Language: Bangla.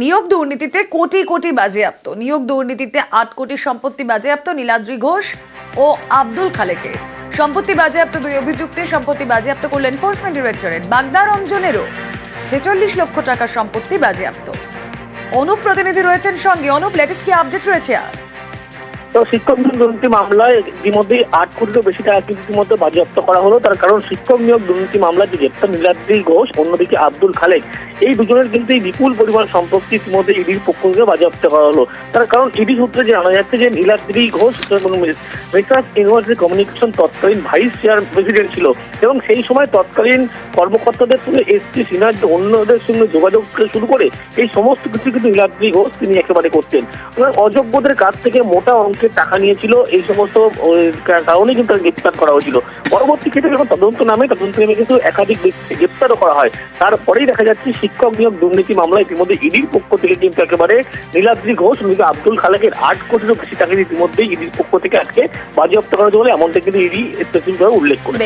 নিয়োগ দুর্নীতিতে কোটি কোটি বাজেয়াপ্ত। নিয়োগ দুর্নীতিতে আট কোটি সম্পত্তি বাজেয়াপ্ত নীলাদ্রি ঘোষ ও আব্দুল খালেকে। সম্পত্তি বাজেয়াপ্ত দুই অভিযুক্তে সম্পত্তি বাজেয়াপ্ত করল এনফোর্সমেন্ট ডিরেক্টরেট বাগদা রঞ্জনেরও ছেচল্লিশ লক্ষ টাকার সম্পত্তি বাজেয়াপ্ত। অনুপ প্রতিনিধি রয়েছেন সঙ্গে। অনুপ লেটেস্ট কি আপডেট রয়েছে আর? তো শিক্ষক নিয়োগ দুর্নীতি মামলায় ইতিমধ্যে আট কোটিরও বেশি টাকা কিন্তু ইতিমধ্যে বাজেয়াপ্ত করা হলো। তার কারণ শিক্ষক নিয়োগ দুর্নীতি মামলায় যে গ্রেপ্তার নীলাদ্রি ঘোষ, অন্যদিকে আব্দুল খালেক এই দুজনের কিন্তু এই বিপুল পরিমাণ সম্পত্তি ইতিমধ্যে ইডির পক্ষ থেকে বাজেয়াপ্ত করা হলো। তার কারণ ইডি সূত্রে জানা যাচ্ছে যে নীলাদ্রি ঘোষ এবং ইউনিভার্সিটি কমিউনিকেশন তৎকালীন ভাইস চেয়ার প্রেসিডেন্ট ছিল এবং সেই সময় তৎকালীন কর্মকর্তাদের সঙ্গে এসটি সিনার যে অন্যদের সঙ্গে যোগাযোগ শুরু করে এই সমস্ত কিছু কিন্তু নীলাদ্রি ঘোষ তিনি একেবারে করতেন। অযোগ্যদের কাছ থেকে মোটা অঙ্কের টাকা নিয়েছিল এই সমস্ত ওই, কা- কারণেই কিন্তু গ্রেপ্তার করা হয়েছিল। পরবর্তী ক্ষেত্রে যখন তদন্ত নামে তদন্ত নামে কিন্তু একাধিক ব্যক্তিকে গ্রেপ্তারও করা হয়। তারপরেই দেখা যাচ্ছে শিক্ষক নিয়োগ দুর্নীতি মামলায় ইতিমধ্যে ইডির পক্ষ থেকে কিন্তু একেবারে নীলাদ্রি ঘোষ মৃত আব্দুল খালেকের আট কোটিরও বেশি টাকা ইতিমধ্যেই ইডির পক্ষ থেকে আজকে বাজেয়াপ্ত করা হয়েছে বলে এমনটা কিন্তু ইডি স্পেসিফিকভাবে উল্লেখ করে